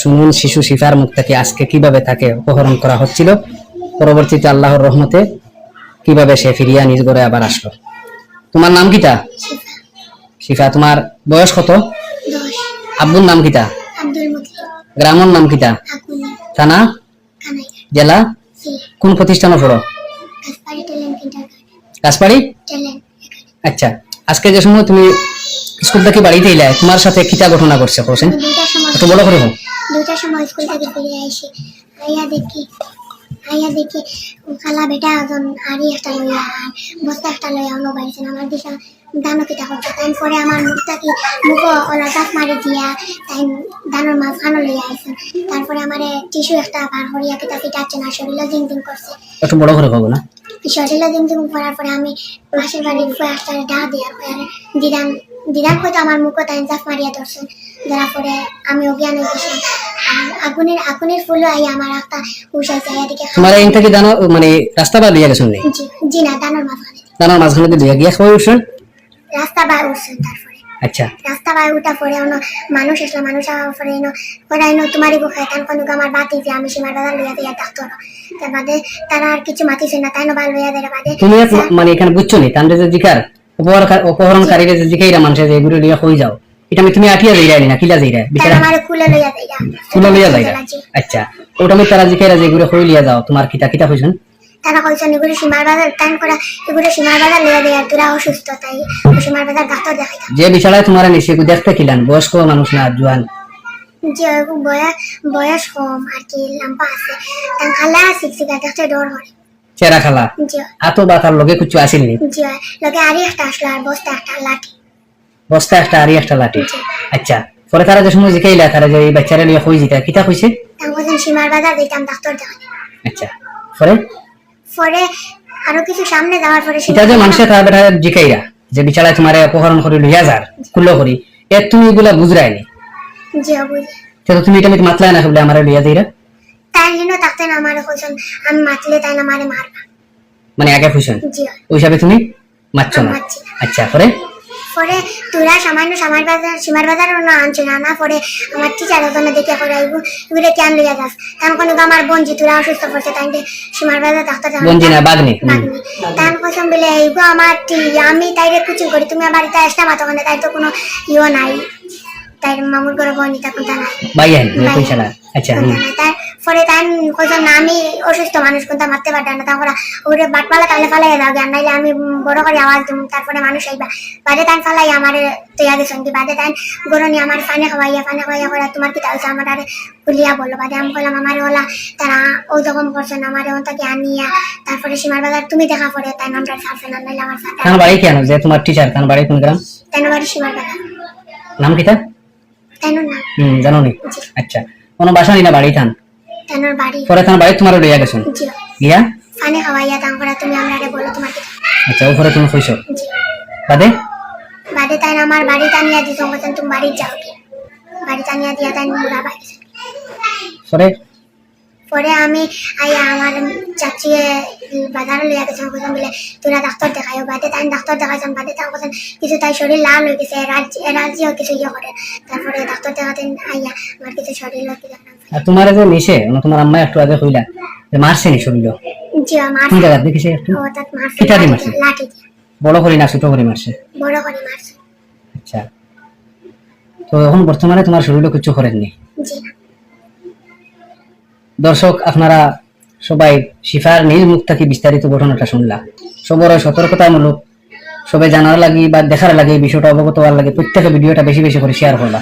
শুনুন শিশু শিফার মুখ থেকে আজকে কীভাবে তাকে অপহরণ করা হচ্ছিল? পরবর্তীতে আল্লাহর রহমতে কীভাবে সে ফিরিয়া নিজ ঘরে আবার আসলো? তোমার নাম কিটা? শিফা। তোমার বয়স কত? আব্বুর নাম কিটা? গ্রামের নাম কিটা? থানা? জেলা? কোন প্রতিষ্ঠানে পড়ো? কাসপাড়ি আচ্ছা আজকে যে সময় তুমি স্কুল থেকে বাড়িতে এলে তোমার সাথে কিতা ঘটনা ঘটছে কোসেন একটু বলো করে হোক দুইটার সময় স্কুল থেকে ফিরে আসি আইয়া দেখি আইয়া দেখি খালা বেটা একজন আড়ি একটা লইয়া আর বস্তা একটা লইয়া অন্য বাড়িছেন আমার দিশা দানো কিটা করছে। তাই পরে আমার মুখটা কি মুখ ওলা জাপ মারি দিয়া তাই দানোর মাঝখানো লইয়া আইছেন তারপরে আমার টিস্যু একটা বার হরিয়া কিতা ফিটাচ্ছে না শরীরে জিং জিং করছে। একটু বড় করে হোক না? শরীরে জিং জিং করার পরে আমি মাসের বাড়ি ফুয়ে একটা ডা দিয়া দিদান দিদান হয়তো আমার মুখে তাই জাপ মারিয়া ধরছেন ধরার পরে আমি অজ্ঞান হয়ে আর আগুনের আগুনের ফুলও আই আমার তোমার এই থেকে জানো মানে রাস্তা বা লিয়া গেছেন জি জি না দানোর মাঝখানে জানার মাঝখানে দিয়ে গিয়া উঠছেন? রাস্তা উঠছেন তারপরে। আচ্ছা। রাস্তা বাই উঠা পরে অন্য মানুষ আসলো মানুষ পরে এনো কোনো আমার বাতি যে আমি সীমার বাজার লইয়া দিয়া ডাক্তার তার বাদে তারা আর কিছু মাতিছে না তাই নবার লইয়া দেয় বাদে। তুমি মানে এখানে বুঝছ নি তান্ডে যে জিকার অপহরণ অপহরণকারীরা যে জিকাইরা মানুষে যে এগুলো লিয়া হয়ে যাও? এটা তুমি আটিয়া যাই না কিলা যাই তারা বিচারা আমার খুলে লইয়া দেয় তুলে লিয়া যাই আচ্ছা। ওটা আমি তারা জিকাইরা এগুলো হয়ে লিয়া যাও। তোমার কিতা কিতা হইছেন তারা কইছেন এগুলো সীমার বাজার টাইম করা এগুলো সীমার বাজার লইয়া দেয়। তোরা অসুস্থ তাই সীমার বাজার ডাক্তার দেখাইতা। যে বিশালায় তোমার নিচে দেখতে কিলান? বয়স্ক মানুষ না জোয়ান? যে বয়স বয়স কম আর কি লম্বা আছে। তাই খালা শিক্ষিকা দেখতে ডর হয় চেরা খালা? জি। হাতো বা তার লগে কিছু আসেনি? জি। লগে আরি একটা আসলো আর বস্তা একটা লাঠি। বস্তা একটা আরি একটা লাঠি। আচ্ছা পরে তারা যে সময় জিকাইলা তারা যে এই বাচ্চারা লিয়া হয়ে যেটা কিতা কইছে? সীমার বাজার দিতাম ডাক্তার দেখাই আচ্ছা পরে? পরে আরও কিছু সামনে যাওয়ার পরে এটা যে মানুষের তারা বেটা জিকাইরা যে বিছালায় তোমার অপহরণ করে লইয়া যার কুল্লো করি এর তুমি এগুলা বুঝরাইনি? জি বুঝি তো তুমি এটা মাতলাই না বলে আমার লইয়া যাইরা? তাই জন্য না আমারে কইছেন আমি মাতলে তাই না আমারে মারবা। মানে আগে ফুসন জি। ওই হিসাবে তুমি মারছো না? না। আচ্ছা পরে? পরে তোরা সামান্য সীমার বাজার সীমার বাজার না আনছে না না পরে আমার টিচার ওখানে দেখে পরে এগুলো কেন লইয়া যাস? তখন কোনো আমার বঞ্জি তোরা অসুস্থ পড়ছে তাই সীমার বাজার ডাক্তার। বঞ্জি না বাগনি। তাই কইছেন বলে এইগো আমার আমি তাইরে কুচিং করি তুমি আবার তাই আসতে মাতো ওখানে তাই তো কোনো ইও নাই। তাই মামুর ঘরে বনি তখন তা নাই। পয়সা আচ্ছা পরে তাই কইছেন না আমি অসুস্থ মানুষ কোনটা মারতে পারতাম না। তারপরে ওরে বাটপালা তাহলে ফালাই দাও জ্ঞান নাইলে আমি বড় করে আওয়াজ দিম তারপরে মানুষ আইবা। বাদে তাই ফালাই আমার তৈয়া গেছেন কি বাদে তাই গরনি আমার ফানে খাওয়াইয়া ফানে খাওয়াইয়া করে তোমার কি তাহলে আমার আরে খুলিয়া বলল বাদে আমি বললাম আমার ওলা তারা ও যখন করছেন আমার ওটাকে আনিয়া তারপরে সীমার বাজার তুমি দেখা পড়ে তাই নামটা ছাড়ছে না নাইলে আমার ফাটা তার বাড়ি কেন? যে তোমার টিচার তার বাড়ি কোন গ্রাম? তাই বাড়ি সীমার বাজার। নাম কিতা তাই না? হুম জানো নি আচ্ছা কোনো বাসা নি না বাড়ি থান তাই বাড়ি। পরে তার বাড়ি তোমার লইয়া গেছেন জি। গিয়া ফানে খাওয়াইয়া তারপরে তুমি আমরা বলো তোমার আচ্ছা ওপরে তুমি কইছো জি। বাদে? বাড়ি তাই আমার বাড়ি টানিয়া দিত মতন তুমি বাড়ি যাও কি বাড়ি টানিয়া দিয়া তাই মুড়া বাড়ি পরে পরে আমি আইয়া আমার চাচি বাজারে লইয়া গেছে কথা বলে তোরা ডাক্তার দেখাইও। বাদে তাই ডাক্তার দেখাইছেন বাদে তার কথা কিছু তাই শরীর লাল হয়ে গেছে এলার্জি এলার্জিও কিছু ইয়ে করে তারপরে ডাক্তার দেখাতে আইয়া আমার কিছু শরীর লোক আর তোমার যে মানে তোমার আম্মা একটু আগে কইলা যে মারছে নি শরীর। জায়গা দেখিছে একটু? মারছে কিটা দিয়ে মারছে? বড় করে না ছোট করে মারছে? বড় করে মারছে। আচ্ছা। তো এখন বর্তমানে তোমার শরীরে কিছু করেননি দর্শক আপনারা সবাই শিফার নিজ মুখ থেকে বিস্তারিত ঘটনাটা শুনলা। সবর সতর্কতামূলক। সবাই জানার লাগি বা দেখার লাগে বিষয়টা অবগত হওয়ার লাগে প্রত্যেকে ভিডিওটা বেশি বেশি করে শেয়ার করবা।